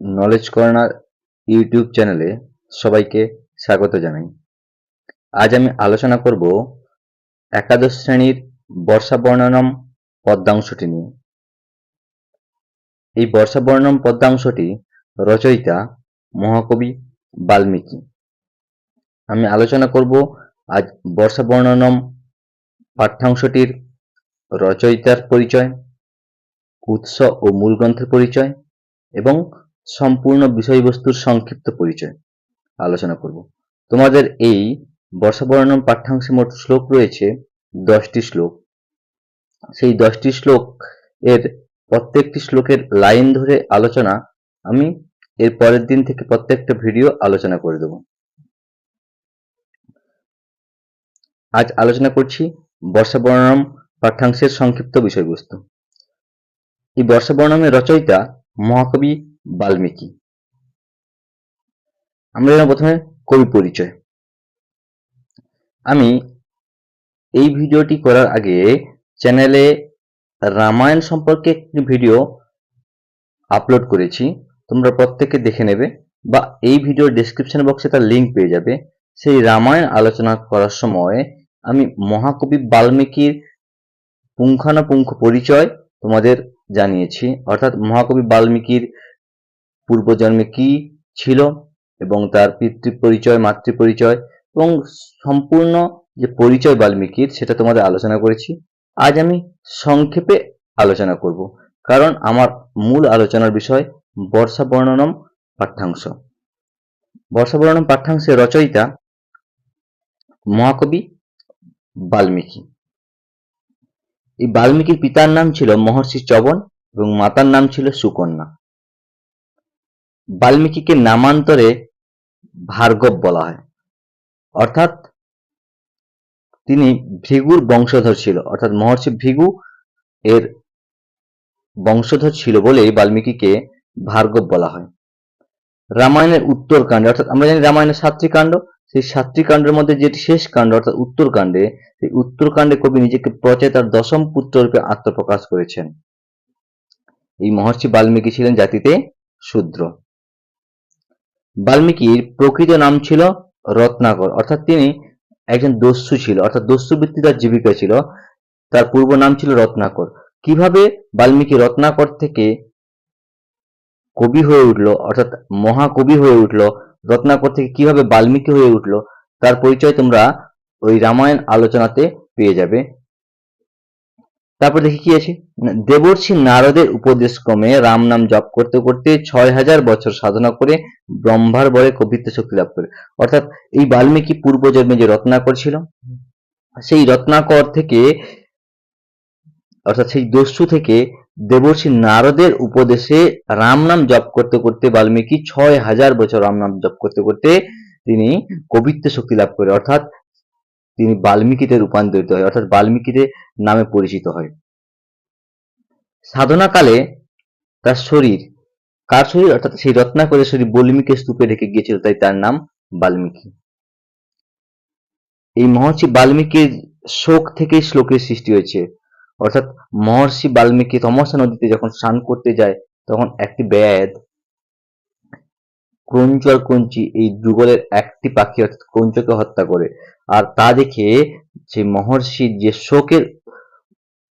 Knowledge corner YouTube চ্যানেলে সবাইকে স্বাগত জানাই। আজ আমি আলোচনা করব একাদশ শ্রেণির বর্ষা বর্ণনম পদ্মাংশটি নিয়ে। এই বর্ষা বর্ণনম পদ্মাংশটি রচয়িতা মহাকবি বাল্মীকি। আমি আলোচনা করব আজ বর্ষা বর্ণনম পাঠ্যাংশটির রচয়িতার পরিচয়, উৎস ও মূল গ্রন্থের পরিচয় এবং সম্পূর্ণ বিষয়বস্তুর সংক্ষিপ্ত পরিচয় আলোচনা করব। তোমাদের এই বর্ষাবর্ণম পাঠ্যাংশে মোট শ্লোক রয়েছে দশটি শ্লোক। সেই দশটি শ্লোক এর প্রত্যেকটি শ্লোকের লাইন ধরে আলোচনা আমি এর পরের দিন থেকে প্রত্যেকটা ভিডিও আলোচনা করে দেব। আজ আলোচনা করছি বর্ষাবর্ণম পাঠ্যাংশের সংক্ষিপ্ত বিষয়বস্তু। এই বর্ষাবর্ণমের রচয়িতা মহাকবি বাল্মীকি। আমরা জানব প্রথমে কবি পরিচয়। আমি এই ভিডিওটি করার আগে চ্যানেলে রামায়ণ সম্পর্কে একটি ভিডিও আপলোড করেছি। তোমরা প্রত্যেকে দেখে নেবে বা এই ভিডিওর ডেসক্রিপশন বক্সে তার লিঙ্ক পেয়ে যাবে। সেই রামায়ণ আলোচনা করার সময় আমি মহাকবি বাল্মীকির পুঙ্খানুপুঙ্খ পরিচয় তোমাদের জানিয়েছি। অর্থাৎ মহাকবি বাল্মীকির পূর্বজন্মে কি ছিল এবং তার পিতৃ পরিচয় মাতৃ পরিচয় এবং সম্পূর্ণ যে পরিচয় বাল্মীকির সেটা তোমাদের আলোচনা করেছি। আজ আমি সংক্ষেপে আলোচনা করব। কারণ আমার মূল আলোচনার বিষয় বর্ষা বর্ণনম পাঠ্যাংশ। বর্ষা বর্ণনম পাঠ্যাংশের রচয়িতা মহাকবি বাল্মীকি। এই বাল্মীকির পিতার নাম ছিল মহর্ষি চবন এবং মাতার নাম ছিল সুকন্যা। বাল্মীকিকে নামান্তরে ভার্গব বলা হয়। অর্থাৎ তিনি ভৃগুর বংশধর ছিল। অর্থাৎ মহর্ষি ভৃগু এর বংশধর ছিল বলেই বাল্মীকিকে ভার্গব বলা হয়। রামায়ণের উত্তরকাণ্ডে, অর্থাৎ আমরা জানি রামায়ণের সাতটি কাণ্ড, সেই সাতটি কাণ্ডের মধ্যে যেটি শেষ কাণ্ড, অর্থাৎ উত্তরকাণ্ডে, সেই উত্তরকাণ্ডে কবি নিজেকে প্রচেতার দশম পুত্র রূপে আত্মপ্রকাশ করেছেন। এই মহর্ষি বাল্মীকি ছিলেন জাতিতে শূদ্র। বাল্মীকির প্রকৃত নাম ছিল রত্নাকর। অর্থাৎ তিনি একজন দস্যু ছিল, অর্থাৎ দস্যু বৃত্তি তার জীবিকা ছিল। তার পূর্ব নাম ছিল রত্নাকর। কীভাবে বাল্মীকি রত্নাকর থেকে কবি হয়ে উঠল, অর্থাৎ মহাকবি হয়ে উঠল, রত্নাকর থেকে কীভাবে বাল্মীকি হয়ে উঠল, তার পরিচয় তোমরা ওই রামায়ণ আলোচনাতে পেয়ে যাবে। তারপর দেখি কি আছে? দেবর্ষি নারদের উপদেশ ক্রমে রাম নাম জপ করতে করতে ছয় হাজার বছর সাধনা করে ব্রহ্মার বরে কবিত্ব শক্তি লাভ করে। অর্থাৎ এই বাল্মীকি পূর্বজন্মে যে রত্নাকর ছিল, সেই রত্নাকর থেকে, অর্থাৎ সেই দস্যু থেকে দেবর্ষি নারদের উপদেশে রাম নাম জপ করতে করতে বাল্মীকি ছয় হাজার বছর রাম নাম জপ করতে করতে তিনি কবিত্ব শক্তি লাভ করে। অর্থাৎ তিনি বাল্মীকিতে রূপান্তরিত হয়, অর্থাৎ বাল্মীকিতে নামে পরিচিত হয়। সাধনাকালে তার শরীর, কার শরীর? অর্থাৎ সেই রত্নাকরের শরীর বাল্মীকি স্তূপে রেখে গিয়েছিল, তাই তার নাম বাল্মীকি। এই মহর্ষি বাল্মীকির শোক থেকেই শ্লোকের সৃষ্টি হয়েছে। অর্থাৎ মহর্ষি বাল্মীকি তমসা নদীতে যখন স্নান করতে যায়, তখন একটি ব্যাদ ক্রঞ্চ আর ক্রঞ্চি এই যুগলের একটি পাখি, অর্থাৎ ক্রঞ্চকে হত্যা করে। আর তা দেখে সেই মহর্ষির যে শোকের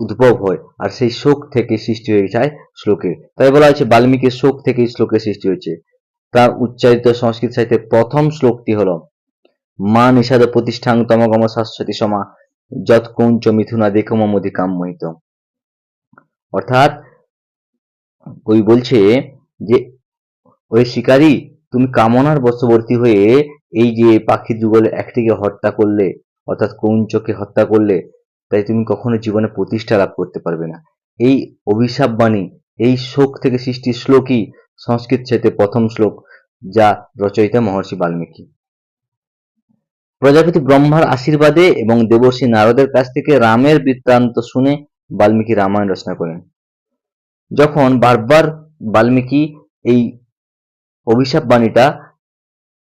উদ্ভব হয়, আর সেই শোক থেকে সৃষ্টি হয়ে যায় শ্লোকের তাই বলা হয়েছে, বাল্মীকির শোক থেকে শ্লোকের সৃষ্টি হয়েছে। তার উচ্চারিত সংস্কৃত সাহিত্যের প্রথম শ্লোকটি হল, মা নিষাদ প্রতিষ্ঠান তমগম শাশ্বতী সমা যত কৌঞ্চ মিথুনা দেখম মধি কাম্মহিত অর্থাৎ কবি বলছে যে, ওই শিকারী, তুমি কামনার বশবর্তী হয়ে এই যে পাখি যুগলে একটিকে হত্যা করলে, অর্থাৎ কৌঞ্চকে হত্যা করলে, তাই তুমি কখনো জীবনে প্রতিষ্ঠা লাভ করতে পারবে না। এই অভিশাপ বাণী, এই শোক থেকে সৃষ্টি শ্লোকই সংস্কৃত সাহিত্যে প্রথম শ্লোক, যা রচয়িতা মহর্ষি বাল্মীকি। প্রজাপতি ব্রহ্মার আশীর্বাদে এবং দেবর্ষী নারদের কাছ থেকে রামের বৃত্তান্ত শুনে বাল্মীকি রামায়ণ রচনা করেন। যখন বারবার বাল্মীকি এই অভিশাপ বাণীটা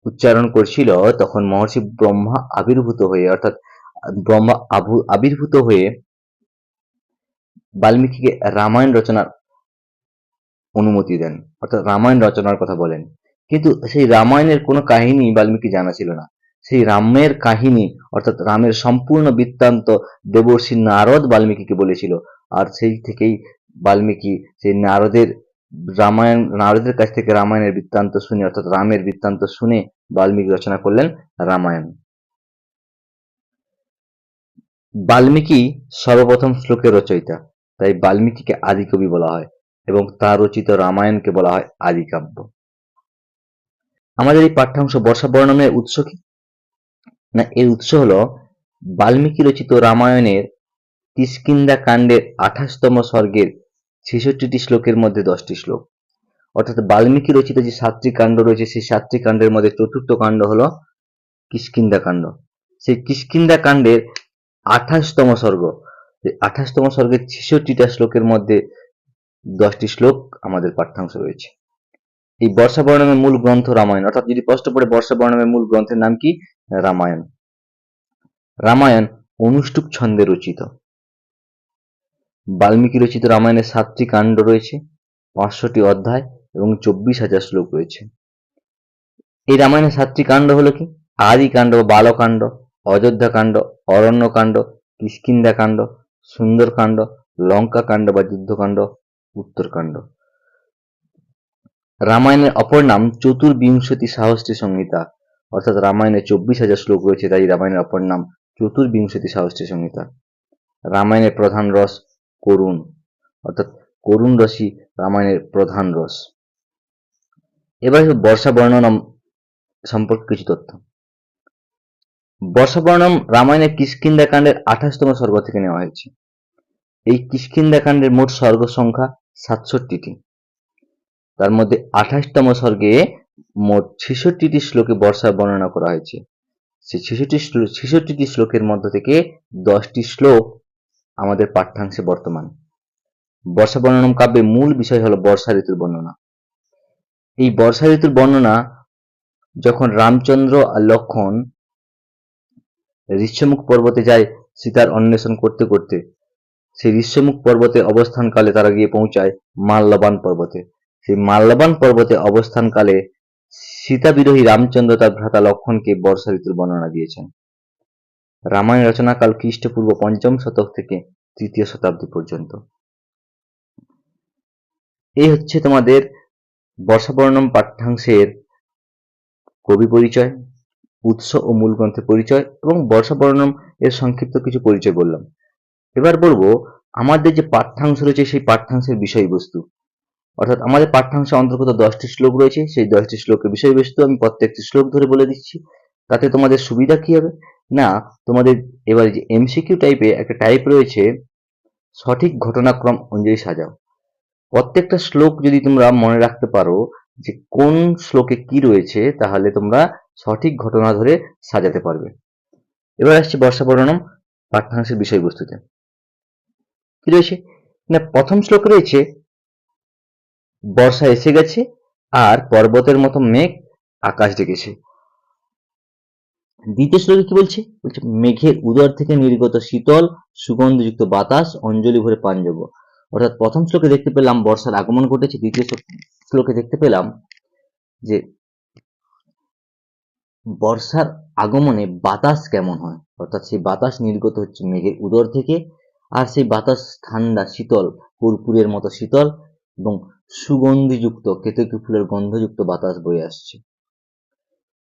উচ্চারণ করছিল, তখন মহর্ষি ব্রহ্মা আবির্ভূত হয়ে, অর্থাৎ ব্রহ্মা আবির্ভূত হয়ে বাল্মীকিকে রামায়ণ রচনার অনুমতি দেন, অর্থাৎ রামায়ণ রচনার কথা বলেন। কিন্তু সেই রামায়ণের কোনো কাহিনী বাল্মীকি জানা ছিল না। সেই রামের কাহিনী, অর্থাৎ রামের সম্পূর্ণ বৃত্তান্ত দেবর্ষী নারদ বাল্মীকিকে বলেছিল, আর সেই থেকেই বাল্মীকি সেই নারদের রামায়ণ নারদের কাছ থেকে রামায়ণের বৃত্তান্ত শুনে, অর্থাৎ রামের বৃত্তান্ত শুনে বাল্মীকি রচনা করলেন রামায়ণ। বাল্মীকি সর্বপ্রথম শ্লোকের রচয়িতা তাই বাল্মীকিকে আদিকবি বলা হয় এবং তার রচিত রামায়ণকে বলা হয় আদিকাব্য আমাদের এই পাঠ্যাংশ বর্ষা বর্ণমের উৎস কি? না, এর উৎস হলো বাল্মীকি রচিত রামায়ণের কিষ্কিন্দা কাণ্ডের আঠাশতম স্বর্গের ছেষট্টিটি শ্লোকের মধ্যে দশটি শ্লোক। অর্থাৎ বাল্মীকি রচিত যে সাতটি কাণ্ড রয়েছে, সেই সাতটি কাণ্ডের মধ্যে চতুর্থ কাণ্ড হলো কিষ্কিন্দা কাণ্ড। সেই কিষ্কিন্দা কাণ্ডের আঠাশতম স্বর্গ আঠাশতম স্বর্গের ছেষট্টিটা শ্লোকের মধ্যে দশটি শ্লোক আমাদের পাঠ্যাংশ রয়েছে। এই বর্ষা বর্ণমের মূল গ্রন্থ রামায়ণ। অর্থাৎ যদি প্রশ্ন পড়ে বর্ষা বর্ণমের মূল গ্রন্থের নাম কি? রামায়ণ। রামায়ণ অনুষ্টুপ ছন্দে রচিত। বাল্মীকি রচিত রামায়ণের সাতটি কাণ্ড রয়েছে, পাঁচশোটি অধ্যায় এবং চব্বিশ হাজার শ্লোক রয়েছে। এই রামায়ণের সাতটি কাণ্ড হলো কি? আদি কাণ্ড বালকাণ্ড অযোধ্যা কাণ্ড, অরণ্য কাণ্ড কিষ্কিন্দা কাণ্ড, সুন্দর কাণ্ড, লঙ্কা কাণ্ড বা যুদ্ধকাণ্ড উত্তরকাণ্ড রামায়ণের অপর নাম চতুর্বিংশতি সাহস্রী সংহিতা। অর্থাৎ রামায়ণে চব্বিশ হাজার শ্লোক রয়েছে, তাই রামায়ণের অপর নাম চতুর্বিংশতি সাহস্রী সংহিতা। রামায়ণের প্রধান রস করুণ, অর্থাৎ করুণ রসই রামায়ণের প্রধান রস। এবার বর্ষা বর্ণনা সম্পর্কে কিছু তথ্য। বর্ষা বর্ণম রামায়ণের কিষ্কিন্দা কাণ্ডের আঠাশতম স্বর্গ থেকে নেওয়া হয়েছে। এই কিষ্কিন্দা কাণ্ডের মোট স্বর্গ সংখ্যা সাতষট্টিটি। তার মধ্যে আঠাশতম স্বর্গে মোট ছেষট্টিটি শ্লোকে বর্ষার বর্ণনা করা হয়েছে। সেই ছেষট্টি ছেষট্টিটি শ্লোকের মধ্য থেকে দশটি শ্লোক আমাদের পাঠ্যাংশে বর্তমান। বর্ষা বর্ণনম কাব্যের মূল বিষয় হলো বর্ষা ঋতুর বর্ণনা। এই বর্ষা ঋতুর বর্ণনা যখন রামচন্দ্র আর লক্ষণ ঋষ্যমুখ পর্বতে যায় সীতার অন্বেষণ করতে করতে, সেই ঋষ্যমুখ পর্বতে অবস্থানকালে তারা গিয়ে পৌঁছায় মাল্যবান পর্বতে। সেই মাল্যবান পর্বতে অবস্থানকালে সীতা বিরোহী রামচন্দ্র তার ভ্রাতা লক্ষণকে বর্ষা ঋতুর বর্ণনা দিয়েছেন। রামায়ণ রচনাকাল খ্রিস্টপূর্ব পঞ্চম শতক থেকে তৃতীয় শতাব্দী পর্যন্ত। এই হচ্ছে তোমাদের বর্ষাবর্ণম পাঠ্যাংশের কবি পরিচয়, উৎস ও মূল গ্রন্থের পরিচয় এবং বর্ষাবর্ণম এর সংক্ষিপ্ত কিছু পরিচয় বললাম। এবার বলব, আমাদের যে পাঠ্যাংশ রয়েছে সেই পাঠ্যাংশের বিষয়বস্তু। অর্থাৎ আমাদের পাঠ্যাংশে অন্তর্গত দশটি শ্লোক রয়েছে, সেই দশটি শ্লোকের বিষয়বস্তু আমি প্রত্যেকটি শ্লোক ধরে বলে দিচ্ছি। তাতে তোমাদের সুবিধা কি হবে? না, তোমাদের এবার যে এমসিকিউ টাইপে একটা টাইপ রয়েছে, সঠিক ঘটনাক্রম অনুযায়ী সাজাও। প্রত্যেকটা শ্লোক যদি তোমরা মনে রাখতে পারো যে কোন শ্লোকে কি রয়েছে, তাহলে তোমরা সঠিক ঘটনা ধরে সাজাতে পারবে। এবার আসছে বর্ষা বর্ণনম পাঠ্যাংশের বিষয়বস্তুতে। কি রয়েছে? না, প্রথম শ্লোক রয়েছে, বর্ষা এসে গেছে আর পর্বতের মতো মেঘ আকাশ ডেকেছে। দ্বিতীয় শ্লোকে কি বলছে? বলছে মেঘের উদর থেকে নির্গত শীতল, সুগন্ধযুক্ত বাতাস, অঞ্জলি ভরে পাঞ্জব। অর্থাৎ প্রথম শ্লোকে দেখতে পেলাম, বর্ষার আগমন ঘটেছে, দ্বিতীয় শ্লোকে দেখতে পেলাম যে বর্ষার আগমনে বাতাস কেমন হয়? অর্থাৎ সেই বাতাস নির্গত হচ্ছে মেঘের উদর থেকে, আর সেই বাতাস ঠান্ডা, শীতল কর্পূরের মতো শীতল এবং সুগন্ধিযুক্ত, কেতকী ফুলের গন্ধযুক্ত বাতাস বয়ে আসছে।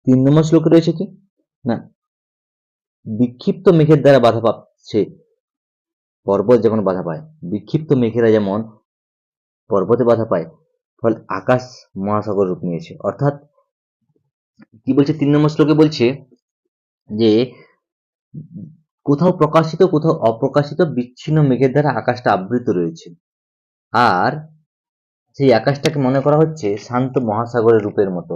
তিন নম্বর শ্লোকে রয়েছে কি? না। বিক্ষিপ্ত মেঘের দ্বারা বাধা পাচ্ছে পর্বত যেমন বাধা পায়। বিক্ষিপ্ত মেঘেরা যেমন পর্বতে বাধা পায়, ফলে আকাশ মহাসাগর রূপ নিয়েছে। অর্থাৎ কি বলছে? তিন নম্বর শ্লোকে বলছে যে, কোথাও প্রকাশিত, কোথাও অপ্রকাশিত বিচ্ছিন্ন মেঘের দ্বারা আকাশটা আবৃত রয়েছে। আর সেই আকাশটাকে মনে করা হচ্ছে শান্ত মহাসাগরের রূপের মতো।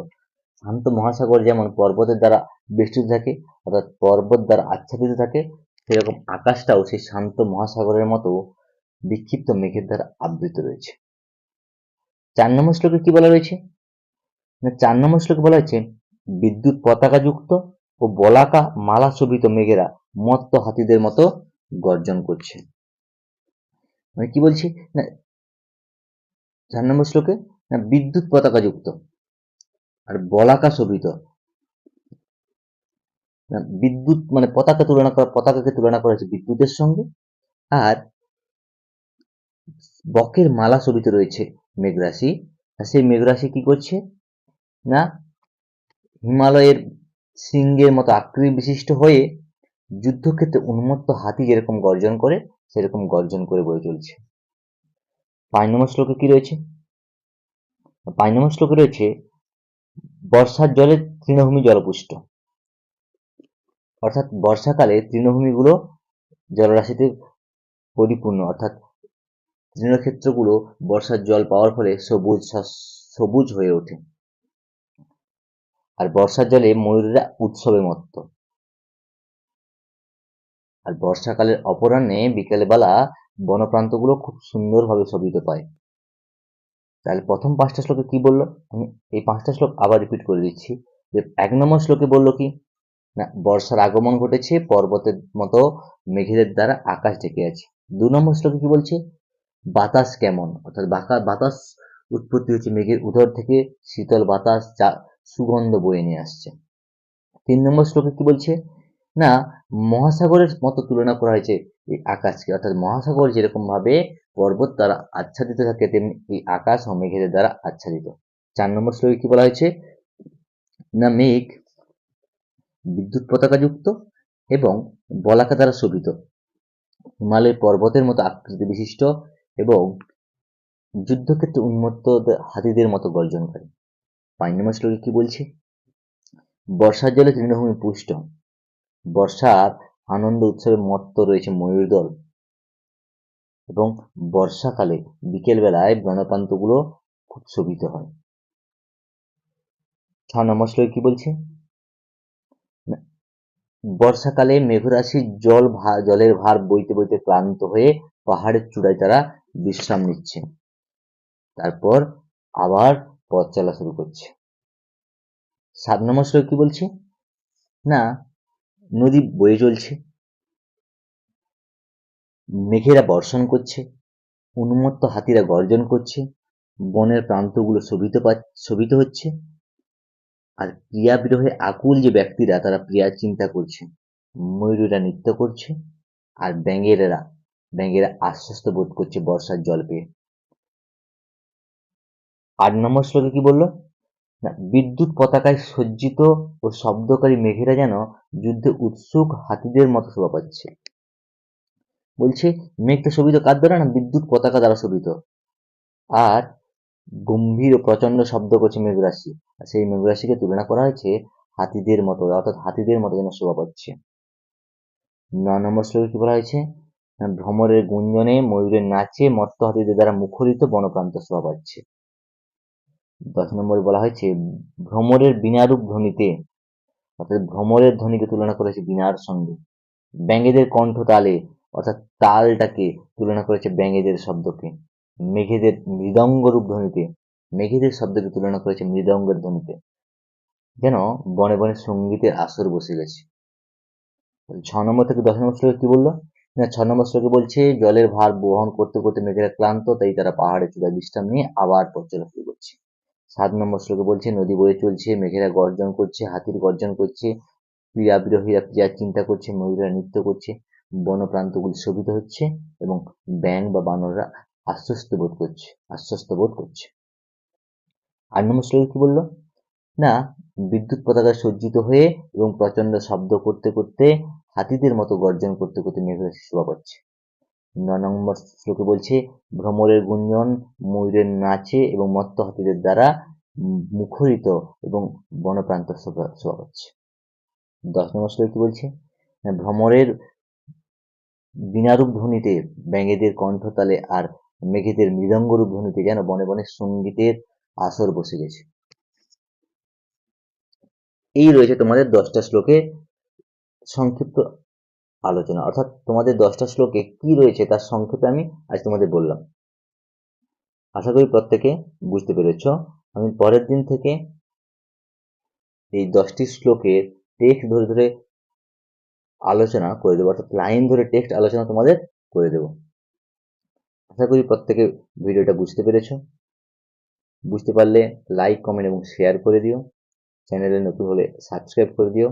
শান্ত মহাসাগর যেমন পর্বতের দ্বারা বেষ্টিত থাকে, অর্থাৎ পর্বত দ্বারা আচ্ছাদিত থাকে, সেরকম আকাশটাও সেই শান্ত মহাসাগরের মতো বিক্ষিপ্ত মেঘের দ্বারা আবৃত রয়েছে। চার নম্বর শ্লোকে কি বলা রয়েছে? না চার নম্বর শ্লোকে বলা হয়েছে, বিদ্যুৎ পতাকাযুক্ত ও বলাকা মালা শোভিত মেঘেরা মত্ত হাতিদের মতো গর্জন করছে। মানে কি বলছি? না, চার নম্বর শ্লোকে, না, বিদ্যুৎ পতাকা যুক্ত আর বলাকা শোভিত বিদ্যুৎ মানে পতাকা তুলনা করা, পতাকাকে তুলনা করা হয়েছে বিদ্যুতের সঙ্গে। আর বকের মালা শোভিত রয়েছে মেঘরাশি। আর সেই মেঘরাশি কি করছে? না, হিমালয়ের সিংহের মতো আকৃতি বিশিষ্ট হয়ে যুদ্ধক্ষেত্রে উন্মত্ত হাতি যেরকম গর্জন করে, সেরকম গর্জন করে বয়ে চলছে পাঁচ নম্বর শ্লোকে কি রয়েছে? পাঁচ নম্বর শ্লোকে রয়েছে বর্ষার জলে তৃণভূমি জলপুষ্ট। অর্থাৎ বর্ষাকালে তৃণভূমিগুলো জলরাশিতে পরিপূর্ণ। অর্থাৎ তৃণক্ষেত্রগুলো বর্ষার জল পাওয়ার ফলে সবুজ সবুজ হয়ে ওঠে। আর বর্ষার জলে ময়ূরেরা উৎসবে মত্ত। আর বর্ষাকালের অপরাহ্নে বিকেলবেলা বনপ্রান্তগুলো খুব সুন্দরভাবে শোভিত পায়। তাহলে প্রথম পাঁচটা শ্লোকে কি বলল? আমি এই পাঁচটা শ্লোক আবার রিপিট করে দিচ্ছি। যে এক নম্বর শ্লোকে বলল কি? না, বর্ষার আগমন ঘটেছে, পর্বতের মতো মেঘেদের দ্বারা আকাশ ঢেকে আছে। দু নম্বর শ্লোকে কি বলছে? বাতাস কেমন? অর্থাৎ বাতাস উৎপত্তি হচ্ছে মেঘের উদর থেকে শীতল বাতাস যা সুগন্ধ বয়ে নিয়ে আসছে। তিন নম্বর শ্লোকে কি বলছে? না, মহাসাগরের মতো তুলনা করা হয়েছে এই আকাশকে। অর্থাৎ মহাসাগর যেরকম ভাবে পর্বত দ্বারা আচ্ছাদিত থাকে, তেমনি এই আকাশ ও মেঘেদের দ্বারা আচ্ছাদিত। চার নম্বর শ্লোকে কি বলা হয়েছে? না মেঘ বিদ্যুৎ পতাকা যুক্ত এবং বলাকা দ্বারা শোভিত। হিমালয় পর্বতের মতো আকৃতি বিশিষ্ট এবং যুদ্ধক্ষেত্রে উন্মত্ত হাতিদের মতো গর্জন করে পাঁচ নম্বর শ্লোকে কি বলছে? বর্ষার জলে তৃণভূমি পুষ্ট। বর্ষার আনন্দ উৎসবে মত্ত রয়েছে ময়ূর দল এবং বর্ষাকালে বিকেলবেলায় বনপ্রান্তগুলো খুব শোভিত হয়। ছ নম্বর শ্লোকে কি বলছে? বর্ষাকালে মেঘরাশির জল জলের ভার বইতে বইতে ক্লান্ত হয়ে পাহাড়ের চূড়ায় তারা বিশ্রাম নিচ্ছে। তারপর আবার পথ চলা শুরু করছে। সাত নম্বর শ্লোক কি বলছে? না, নদী বয়ে চলছে। মেঘেরা বর্ষণ করছে, উন্মত্ত হাতিরা গর্জন করছে, বনের প্রান্তগুলো শোভিত পা- শোভিত হচ্ছে, আর প্রিয়া বিরহে আকুল যে ব্যক্তিরা, তারা প্রিয়ার চিন্তা করছে। ময়ূরীরা নৃত্য করছে, আর ব্যাঙেরেরা, ব্যাঙেরা আশ্বস্ত বোধ করছে বর্ষার জল পেয়ে। আট নম্বর শ্লোকে কি বলল? না, বিদ্যুৎ পতাকায় সজ্জিত ও শব্দকারী মেঘেরা যেন যুদ্ধে উৎসুক হাতিদের মতো শোভা পাচ্ছে। বলছে মেঘটা শোভিত কার দ্বারা না? বিদ্যুৎ পতাকা দ্বারা শোভিত। আর গম্ভীর ও প্রচণ্ড শব্দ করছে মেঘরাশি। আর সেই মেঘরাশিকে তুলনা করা হয়েছে হাতিদের মতো, অর্থাৎ হাতিদের মতো যেন শোভা পাচ্ছে। ন নম্বর শ্লোকে কি বলা হয়েছে? ভ্রমরের গুঞ্জনে, ময়ূরের নাচে, মত্ত হাতিদের দ্বারা মুখরিত বনপ্রান্ত শোভা পাচ্ছে। দশ নম্বরে বলা হয়েছে, ভ্রমরের বিনারূপ ধ্বনিতে, অর্থাৎ ভ্রমরের ধ্বনিকে তুলনা করেছে বিনার সঙ্গে। ব্যাঙেদের কণ্ঠ তালে অর্থাৎ তালটাকে তুলনা করেছে ব্যাঙেদের শব্দকে। মেঘেদের মৃদঙ্গ রূপ ধ্বনিতে, মেঘেদের শব্দকে তুলনা করেছে মৃদঙ্গের ধ্বনিতে। যেন বনে বনে সঙ্গীতের আসর বসে গেছে। ছ নম্বর থেকে দশ নম্বর শ্লোকে কি বলল? না, ছ নম্বর শ্লোকে বলছে, জলের ভার বহন করতে করতে মেঘেরা ক্লান্ত, তাই তারা পাহাড়ে চূড়ায় বিশ্রাম নিয়ে আবার পথ চলা শুরু করছে। সাত নম্বর শ্লোকে বলছে, নদী বয়ে চলছে, মেঘেরা গর্জন করছে, হাতির গর্জন করছে প্রিয়া বিরোহীরা প্রিয়ার চিন্তা করছে, ময়ূরেরা নৃত্য করছে। বনপ্রান্তগুলি শোভিত হচ্ছে এবং ব্যাং বা বানররা আশ্বস্ত বোধ করছে, আশ্বস্ত বোধ করছে। আট নম্বর শ্লোকে কি বলল? না, বিদ্যুৎ পতাকা সজ্জিত হয়ে এবং প্রচণ্ড শব্দ করতে করতে হাতিদের মতো গর্জন করতে করতে মেঘরাশি শোভা পাচ্ছে। ন নম্বর শ্লোকে বলছে, ভ্রমরের গুঞ্জন ময়ূরের নাচে এবং মত্ত হাতিদের দ্বারা মুখরিত এবং বনপ্রান্ত শোভা পাচ্ছে। দশ নম্বর শ্লোকে কি বলছে? ভ্রমরের বিনারূপ ধ্বনিতে ব্যাঙেদের কণ্ঠতালে আর মেঘেদের মৃদঙ্গরূপ ধ্বনিতে যেন বনে বনে সঙ্গীতের আসর বসে গেছে। এই রয়েছে তোমাদের দশটা শ্লোকে সংক্ষিপ্ত আলোচনা। অর্থাৎ তোমাদের দশটা শ্লোকে কি রয়েছে তার সংক্ষেপে আমি আজ তোমাদের বললাম। আশা করি প্রত্যেকে বুঝতে পেরেছ। আমি পরের দিন থেকে এই দশটি শ্লোকের টেক্সট ধরে ধরে আলোচনা করে দেবো, অর্থাৎ লাইন ধরে টেক্সট আলোচনা তোমাদের করে দেবো। আশা করি প্রত্যেকে ভিডিওটা বুঝতে পেরেছ। বুঝতে পারলে লাইক কমেন্ট এবং শেয়ার করে দিও। চ্যানেলে নতুন হলে সাবস্ক্রাইব করে দিও।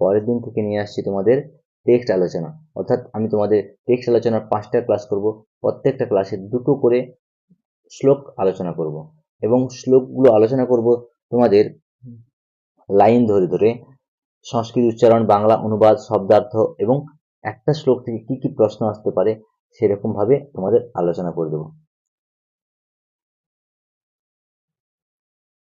পরের দিন থেকে নিয়ে আসছি তোমাদের টেক্সট আলোচনা। অর্থাৎ আমি তোমাদের টেক্সট আলোচনার পাঁচটা ক্লাস করব। প্রত্যেকটা ক্লাসে দুটো করে শ্লোক আলোচনা করব। এবং শ্লোকগুলো আলোচনা করব তোমাদের লাইন ধরে ধরে। সংস্কৃত উচ্চারণ, বাংলা অনুবাদ, শব্দার্থ এবং একটা শ্লোক থেকে কি কি প্রশ্ন আসতে পারে সেরকমভাবে তোমাদের আলোচনা করে দেবো।